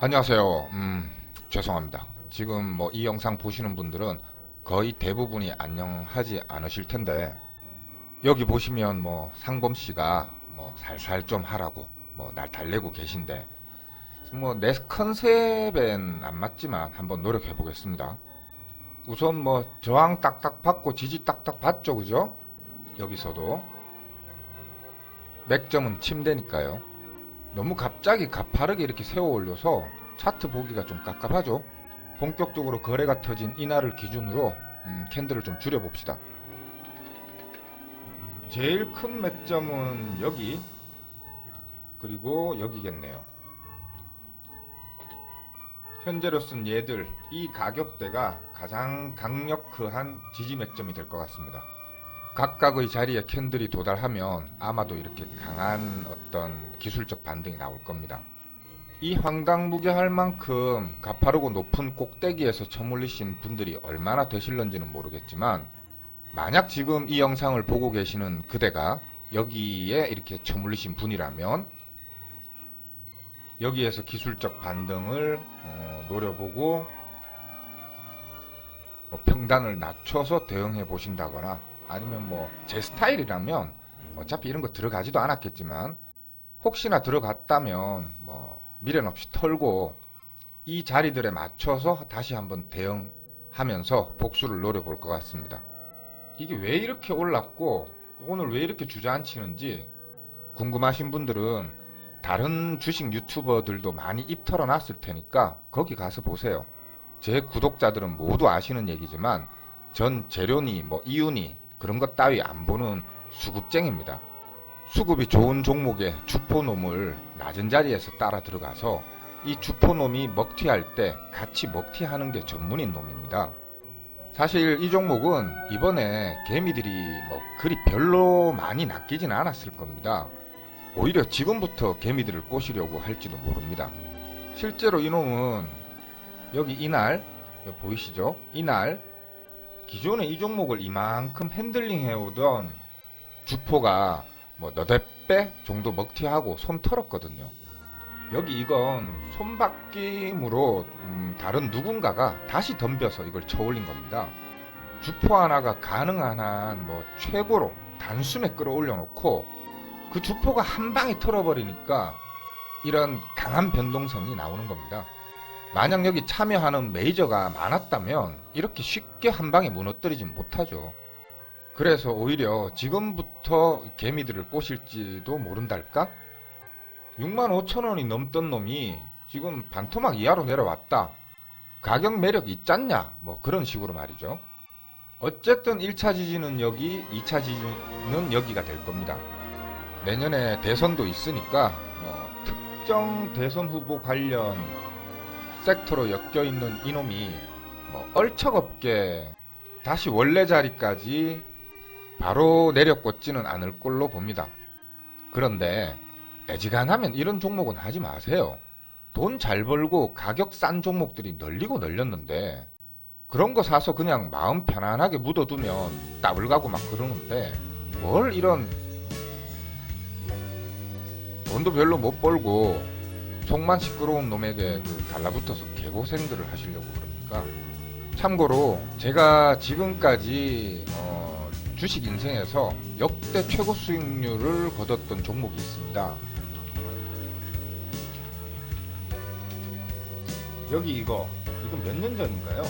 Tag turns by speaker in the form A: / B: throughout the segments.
A: 안녕하세요. 음, 죄송합니다. 지금 뭐 이 영상 보시는 분들은 거의 대부분이 안녕하지 않으실 텐데 여기 보시면 뭐 상범 씨가 뭐 살살 좀 하라고 뭐 날 달래고 계신데 뭐 내 컨셉엔 안 맞지만 한번 노력해 보겠습니다. 우선 뭐 저항 딱딱 받고 지지 딱딱 받죠, 그죠? 여기서도 맥점은 침대니까요. 너무 갑자기 가파르게 이렇게 세워 올려서 차트 보기가 좀 깝깝하죠. 본격적으로 거래가 터진 이날을 기준으로 음, 캔들을 좀 줄여 봅시다. 제일 큰 맥점은 여기 그리고 여기겠네요. 현재로 쓴 얘들 이 가격대가 가장 강력한 지지 맥점이 될 것 같습니다. 각각의 자리에 캔들이 도달하면 아마도 이렇게 강한 어떤 기술적 반등이 나올 겁니다. 이 황당무계할 만큼 가파르고 높은 꼭대기에서 처물리신 분들이 얼마나 되실런지는 모르겠지만 만약 지금 이 영상을 보고 계시는 그대가 여기에 이렇게 처물리신 분이라면 여기에서 기술적 반등을 어, 노려보고 뭐 평단을 낮춰서 대응해 보신다거나 아니면 뭐 제 스타일이라면 어차피 이런 거 들어가지도 않았겠지만 혹시나 들어갔다면 뭐 미련 없이 털고 이 자리들에 맞춰서 다시 한번 대응하면서 복수를 노려볼 것 같습니다. 이게 왜 이렇게 올랐고 오늘 왜 이렇게 주저앉히는지 궁금하신 분들은 다른 주식 유튜버들도 많이 입 털어놨을 테니까 거기 가서 보세요. 제 구독자들은 모두 아시는 얘기지만 전 재료니 뭐 이윤이 그런 것 따위 안 보는 수급쟁입니다. 수급이 좋은 종목의 주포놈을 낮은 자리에서 따라 들어가서 이 주포놈이 먹튀할 때 같이 먹튀하는 게 전문인 놈입니다. 사실 이 종목은 이번에 개미들이 뭐 그리 별로 많이 낚이진 않았을 겁니다. 오히려 지금부터 개미들을 꼬시려고 할지도 모릅니다. 실제로 이놈은 여기 이날 보이시죠? 이날 기존에 이 종목을 이만큼 핸들링 해오던 주포가 뭐 너댓 배 정도 먹튀하고 손 털었거든요. 여기 이건 손바뀜으로 음, 다른 누군가가 다시 덤벼서 이걸 쳐올린 겁니다. 주포 하나가 가능한 한 뭐 최고로 단숨에 끌어올려 놓고 그 주포가 한 방에 털어버리니까 이런 강한 변동성이 나오는 겁니다. 만약 여기 참여하는 메이저가 많았다면 이렇게 쉽게 한 방에 무너뜨리진 못하죠. 그래서 오히려 지금부터 개미들을 꼬실지도 모른달까? 6만 5천 원이 넘던 놈이 지금 반토막 이하로 내려왔다. 가격 매력 있잖냐? 뭐 그런 식으로 말이죠. 어쨌든 1차 지지는 여기, 2차 지지는 여기가 될 겁니다. 내년에 대선도 있으니까 뭐 특정 대선 후보 관련 섹터로 엮여 있는 이놈이 뭐 얼척없게 다시 원래 자리까지 바로 내려꽂지는 않을 걸로 봅니다. 그런데 애지간하면 이런 종목은 하지 마세요. 돈 잘 벌고 가격 싼 종목들이 널리고 널렸는데 그런 거 사서 그냥 마음 편안하게 묻어두면 따블 가고 막 그러는데 뭘 이런 돈도 별로 못 벌고 속만 시끄러운 놈에게 그 달라붙어서 개고생들을 하시려고 그럽니까? 참고로 제가 지금까지 어, 주식 인생에서 역대 최고 수익률을 거뒀던 종목이 있습니다. 여기 이거 이거 몇년 전인가요?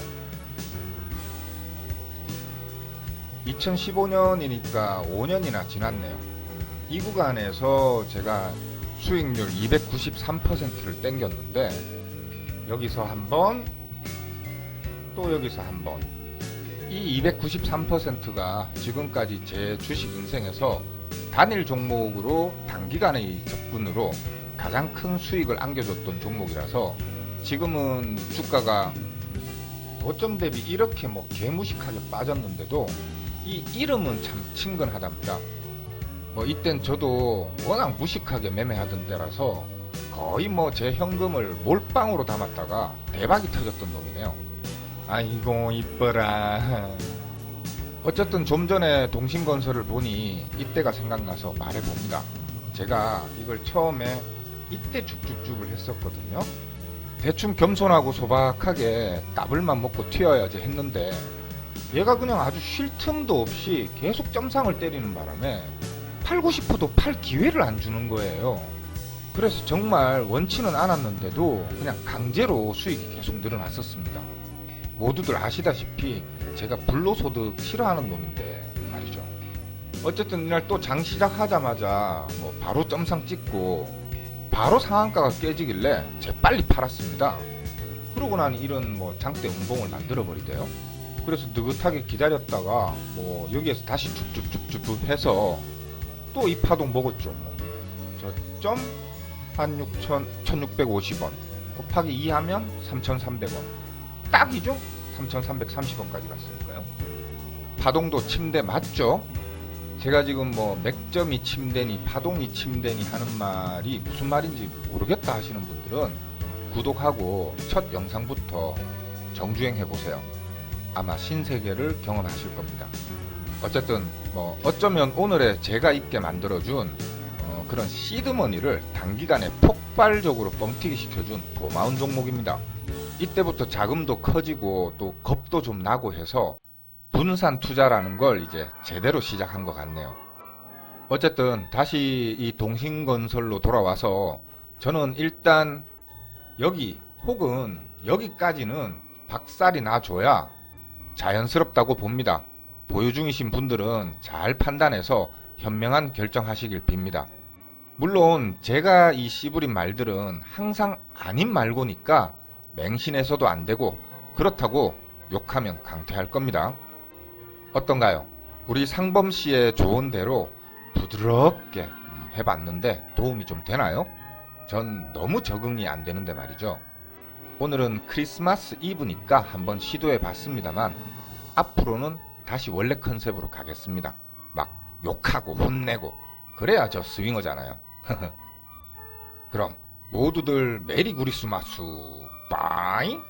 A: 2015년이니까 5년이나 지났네요. 이 구간에서 제가 수익률 293%를 땡겼는데 여기서 한 번, 또 여기서 한 번. 이 293%가 지금까지 제 주식 인생에서 단일 종목으로 단기간의 접근으로 가장 큰 수익을 안겨줬던 종목이라서 지금은 주가가 고점 대비 이렇게 뭐 개무식하게 빠졌는데도 이 이름은 참 친근하답니다. 뭐 이땐 저도 워낙 무식하게 매매하던 때라서 거의 뭐 제 현금을 몰빵으로 담았다가 대박이 터졌던 놈이네요. 아이고 이뻐라. 어쨌든 좀 전에 동신건설을 보니 이때가 생각나서 말해봅니다. 제가 이걸 처음에 이때 쭉쭉쭉을 했었거든요. 대충 겸손하고 소박하게 따블만 먹고 튀어야지 했는데 얘가 그냥 아주 쉴 틈도 없이 계속 점상을 때리는 바람에 팔고 싶어도 팔 기회를 안 주는 거예요. 그래서 정말 원치는 않았는데도 그냥 강제로 수익이 계속 늘어났었습니다. 모두들 아시다시피 제가 불로소득 싫어하는 놈인데 말이죠. 어쨌든 이날 또 장 시작하자마자 뭐 바로 점상 찍고 바로 상한가가 깨지길래 재 빨리 팔았습니다. 그러고 나니 이런 뭐 장대 운봉을 만들어 버리대요. 그래서 느긋하게 기다렸다가 뭐 여기에서 다시 쭉쭉쭉쭉 해서 또 이 파동 먹었죠. 뭐. 저점 한 6천 1,650원 곱하기 2 하면 3,300원 딱이죠? 3,330원까지 갔으니까요. 파동도 침대 맞죠? 제가 지금 뭐 맥점이 침대니 파동이 침대니 하는 말이 무슨 말인지 모르겠다 하시는 분들은 구독하고 첫 영상부터 정주행 해보세요. 아마 신세계를 경험하실 겁니다. 어쨌든 뭐 어쩌면 오늘의 제가 있게 만들어준 어, 그런 시드머니를 단기간에 폭발적으로 뻥튀기 시켜준 고마운 종목입니다. 이때부터 자금도 커지고 또 겁도 좀 나고 해서 분산 투자라는 걸 이제 제대로 시작한 것 같네요. 어쨌든 다시 이 동신건설로 돌아와서 저는 일단 여기 혹은 여기까지는 박살이 나줘야 자연스럽다고 봅니다. 보유 중이신 분들은 잘 판단해서 현명한 결정하시길 빕니다. 물론 제가 이 씨부린 말들은 항상 아닌 말고니까 맹신해서도 안 되고 그렇다고 욕하면 강퇴할 겁니다. 어떤가요? 우리 상범 씨의 조언대로 부드럽게 음, 해봤는데 도움이 좀 되나요? 전 너무 적응이 안 되는데 말이죠. 오늘은 크리스마스 이브니까 한번 시도해 봤습니다만 앞으로는 다시 원래 컨셉으로 가겠습니다. 막 욕하고 혼내고 그래야 저 스윙어잖아요. 그럼 모두들 메리 구리스마스 빠잉